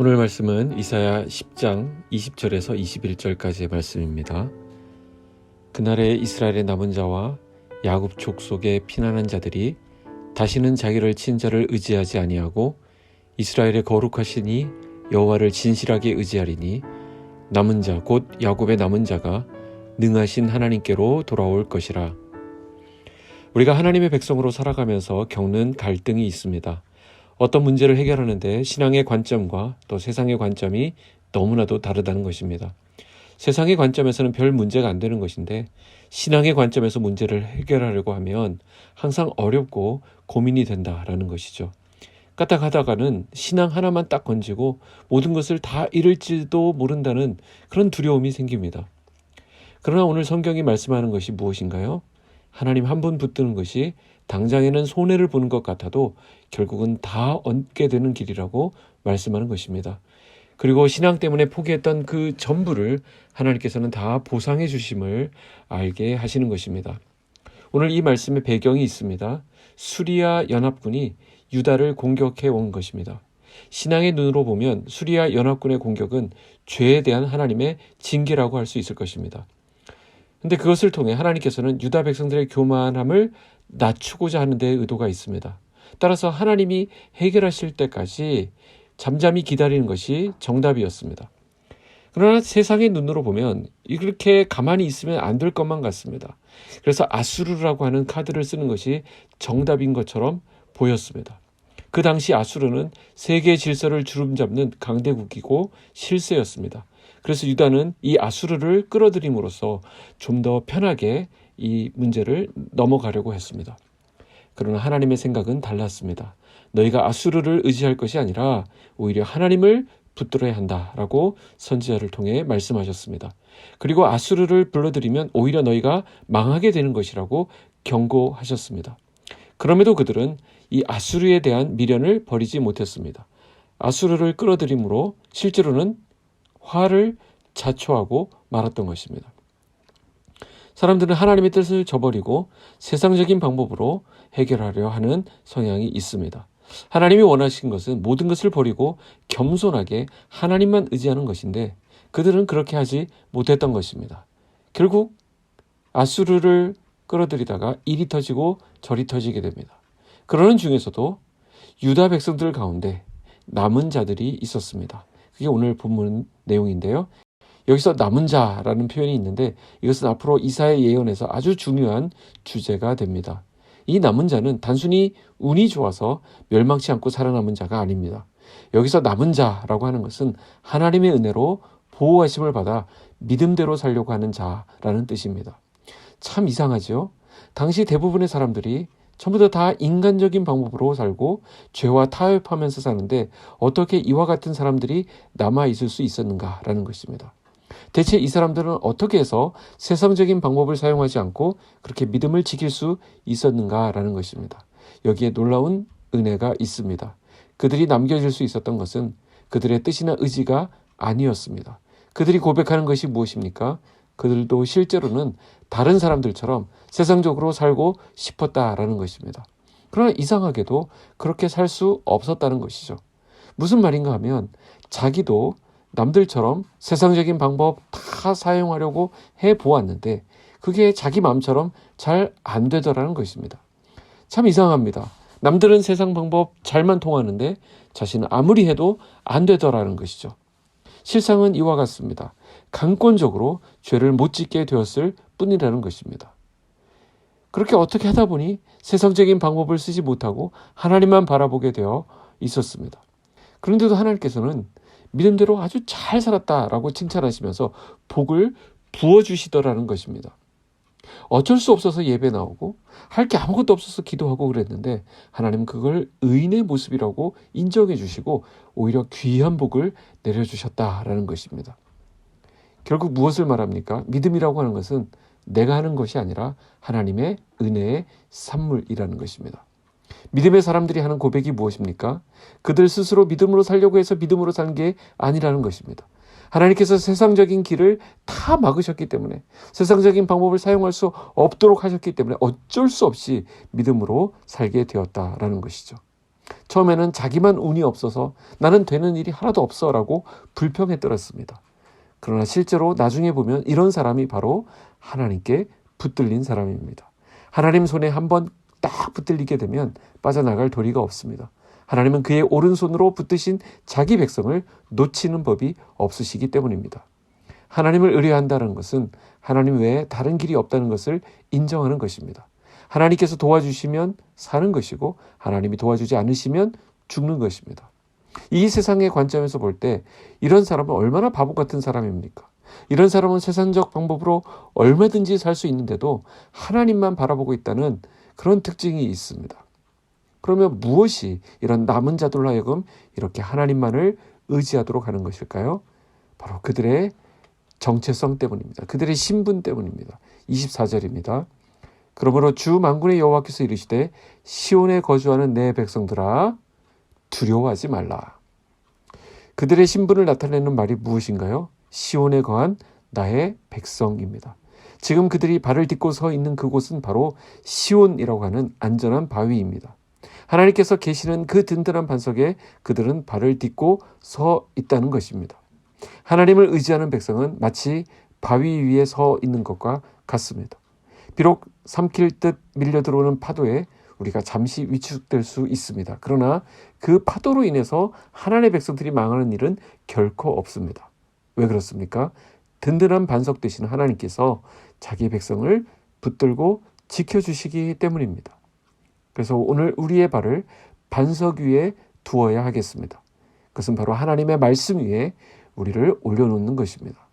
오늘 말씀은 이사야 10장 20절에서 21절까지의 말씀입니다. 그날에 이스라엘의 남은 자와 야곱 족속의 피난한 자들이 다시는 자기를 친 자를 의지하지 아니하고 이스라엘의 거룩하시니 여호와를 진실하게 의지하리니 남은 자 곧 야곱의 남은 자가 능하신 하나님께로 돌아올 것이라. 우리가 하나님의 백성으로 살아가면서 겪는 갈등이 있습니다. 어떤 문제를 해결하는데 신앙의 관점과 또 세상의 관점이 너무나도 다르다는 것입니다. 세상의 관점에서는 별 문제가 안 되는 것인데 신앙의 관점에서 문제를 해결하려고 하면 항상 어렵고 고민이 된다라는 것이죠. 까딱하다가는 신앙 하나만 딱 건지고 모든 것을 다 잃을지도 모른다는 그런 두려움이 생깁니다. 그러나 오늘 성경이 말씀하는 것이 무엇인가요? 하나님 한 분 붙드는 것이 당장에는 손해를 보는 것 같아도 결국은 다 얻게 되는 길이라고 말씀하는 것입니다. 그리고 신앙 때문에 포기했던 그 전부를 하나님께서는 다 보상해 주심을 알게 하시는 것입니다. 오늘 이 말씀의 배경이 있습니다. 수리아 연합군이 유다를 공격해 온 것입니다. 신앙의 눈으로 보면 수리아 연합군의 공격은 죄에 대한 하나님의 징계라고 할 수 있을 것입니다. 근데 그것을 통해 하나님께서는 유다 백성들의 교만함을 낮추고자 하는 데 의도가 있습니다. 따라서 하나님이 해결하실 때까지 잠잠히 기다리는 것이 정답이었습니다. 그러나 세상의 눈으로 보면 이렇게 가만히 있으면 안 될 것만 같습니다. 그래서 아수르라고 하는 카드를 쓰는 것이 정답인 것처럼 보였습니다. 그 당시 아수르는 세계 질서를 주름잡는 강대국이고 실세였습니다. 그래서 유다는 이 아수르를 끌어들임으로써 좀 더 편하게 이 문제를 넘어가려고 했습니다. 그러나 하나님의 생각은 달랐습니다. 너희가 아수르를 의지할 것이 아니라 오히려 하나님을 붙들어야 한다라고 선지자를 통해 말씀하셨습니다. 그리고 아수르를 불러들이면 오히려 너희가 망하게 되는 것이라고 경고하셨습니다. 그럼에도 그들은 이 아수르에 대한 미련을 버리지 못했습니다. 아수르를 끌어들임으로 실제로는 화를 자초하고 말았던 것입니다. 사람들은 하나님의 뜻을 저버리고 세상적인 방법으로 해결하려 하는 성향이 있습니다. 하나님이 원하신 것은 모든 것을 버리고 겸손하게 하나님만 의지하는 것인데 그들은 그렇게 하지 못했던 것입니다. 결국 아수르를 끌어들이다가 이리 터지고 저리 터지게 됩니다. 그러는 중에서도 유다 백성들 가운데 남은 자들이 있었습니다. 그게 오늘 본문 내용인데요. 여기서 남은 자라는 표현이 있는데 이것은 앞으로 이사의 예언에서 아주 중요한 주제가 됩니다. 이 남은 자는 단순히 운이 좋아서 멸망치 않고 살아남은 자가 아닙니다. 여기서 남은 자라고 하는 것은 하나님의 은혜로 보호하심을 받아 믿음대로 살려고 하는 자라는 뜻입니다. 참 이상하죠? 당시 대부분의 사람들이 전부 다, 다 인간적인 방법으로 살고 죄와 타협하면서 사는데 어떻게 이와 같은 사람들이 남아 있을 수 있었는가라는 것입니다. 대체 이 사람들은 어떻게 해서 세상적인 방법을 사용하지 않고 그렇게 믿음을 지킬 수 있었는가라는 것입니다. 여기에 놀라운 은혜가 있습니다. 그들이 남겨질 수 있었던 것은 그들의 뜻이나 의지가 아니었습니다. 그들이 고백하는 것이 무엇입니까? 그들도 실제로는 다른 사람들처럼 세상적으로 살고 싶었다라는 것입니다. 그러나 이상하게도 그렇게 살 수 없었다는 것이죠. 무슨 말인가 하면 자기도 남들처럼 세상적인 방법 다 사용하려고 해 보았는데 그게 자기 마음처럼 잘 안 되더라는 것입니다. 참 이상합니다. 남들은 세상 방법 잘만 통하는데 자신은 아무리 해도 안 되더라는 것이죠. 실상은 이와 같습니다. 강권적으로 죄를 못 짓게 되었을 뿐이라는 것입니다. 그렇게 어떻게 하다 보니 세상적인 방법을 쓰지 못하고 하나님만 바라보게 되어 있었습니다. 그런데도 하나님께서는 믿음대로 아주 잘 살았다라고 칭찬하시면서 복을 부어주시더라는 것입니다. 어쩔 수 없어서 예배 나오고 할 게 아무것도 없어서 기도하고 그랬는데 하나님 그걸 의인의 모습이라고 인정해 주시고 오히려 귀한 복을 내려주셨다라는 것입니다. 결국 무엇을 말합니까? 믿음이라고 하는 것은 내가 하는 것이 아니라 하나님의 은혜의 산물이라는 것입니다. 믿음의 사람들이 하는 고백이 무엇입니까? 그들 스스로 믿음으로 살려고 해서 믿음으로 산 게 아니라는 것입니다. 하나님께서 세상적인 길을 다 막으셨기 때문에 세상적인 방법을 사용할 수 없도록 하셨기 때문에 어쩔 수 없이 믿음으로 살게 되었다라는 것이죠. 처음에는 자기만 운이 없어서 나는 되는 일이 하나도 없어라고 불평해 떨었습니다. 그러나 실제로 나중에 보면 이런 사람이 바로 하나님께 붙들린 사람입니다. 하나님 손에 한번 딱 붙들리게 되면 빠져나갈 도리가 없습니다. 하나님은 그의 오른손으로 붙드신 자기 백성을 놓치는 법이 없으시기 때문입니다. 하나님을 의뢰한다는 것은 하나님 외에 다른 길이 없다는 것을 인정하는 것입니다. 하나님께서 도와주시면 사는 것이고 하나님이 도와주지 않으시면 죽는 것입니다. 이 세상의 관점에서 볼 때 이런 사람은 얼마나 바보 같은 사람입니까? 이런 사람은 세상적 방법으로 얼마든지 살 수 있는데도 하나님만 바라보고 있다는 그런 특징이 있습니다. 그러면 무엇이 이런 남은 자들로 하여금 이렇게 하나님만을 의지하도록 하는 것일까요? 바로 그들의 정체성 때문입니다. 그들의 신분 때문입니다. 24절입니다. 그러므로 주 만군의 여호와께서 이르시되 시온에 거주하는 내 백성들아 두려워하지 말라. 그들의 신분을 나타내는 말이 무엇인가요? 시온에 거한 나의 백성입니다. 지금 그들이 발을 딛고 서 있는 그곳은 바로 시온이라고 하는 안전한 바위입니다. 하나님께서 계시는 그 든든한 반석에 그들은 발을 딛고 서 있다는 것입니다. 하나님을 의지하는 백성은 마치 바위 위에 서 있는 것과 같습니다. 비록 삼킬 듯 밀려 들어오는 파도에 우리가 잠시 위축될 수 있습니다. 그러나 그 파도로 인해서 하나님의 백성들이 망하는 일은 결코 없습니다. 왜 그렇습니까? 든든한 반석 되신 하나님께서 자기 백성을 붙들고 지켜주시기 때문입니다. 그래서 오늘 우리의 발을 반석 위에 두어야 하겠습니다. 그것은 바로 하나님의 말씀 위에 우리를 올려놓는 것입니다.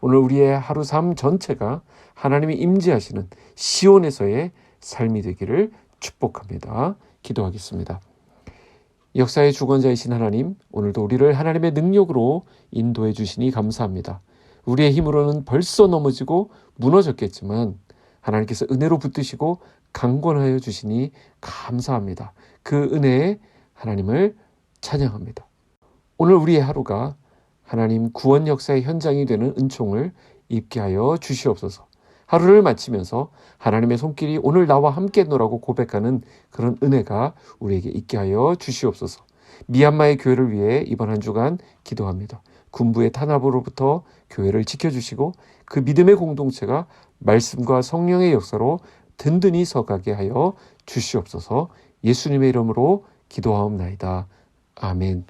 오늘 우리의 하루 삶 전체가 하나님이 임재하시는 시온에서의 삶이 되기를 축복합니다. 기도하겠습니다. 역사의 주권자이신 하나님, 오늘도 우리를 하나님의 능력으로 인도해 주시니 감사합니다. 우리의 힘으로는 벌써 넘어지고 무너졌겠지만 하나님께서 은혜로 붙드시고 강권하여 주시니 감사합니다. 그 은혜에 하나님을 찬양합니다. 오늘 우리의 하루가 하나님 구원 역사의 현장이 되는 은총을 입게 하여 주시옵소서. 하루를 마치면서 하나님의 손길이 오늘 나와 함께 노라고 고백하는 그런 은혜가 우리에게 있게 하여 주시옵소서. 미얀마의 교회를 위해 이번 한 주간 기도합니다. 군부의 탄압으로부터 교회를 지켜주시고 그 믿음의 공동체가 말씀과 성령의 역사로 든든히 서가게 하여 주시옵소서 예수님의 이름으로 기도하옵나이다. 아멘.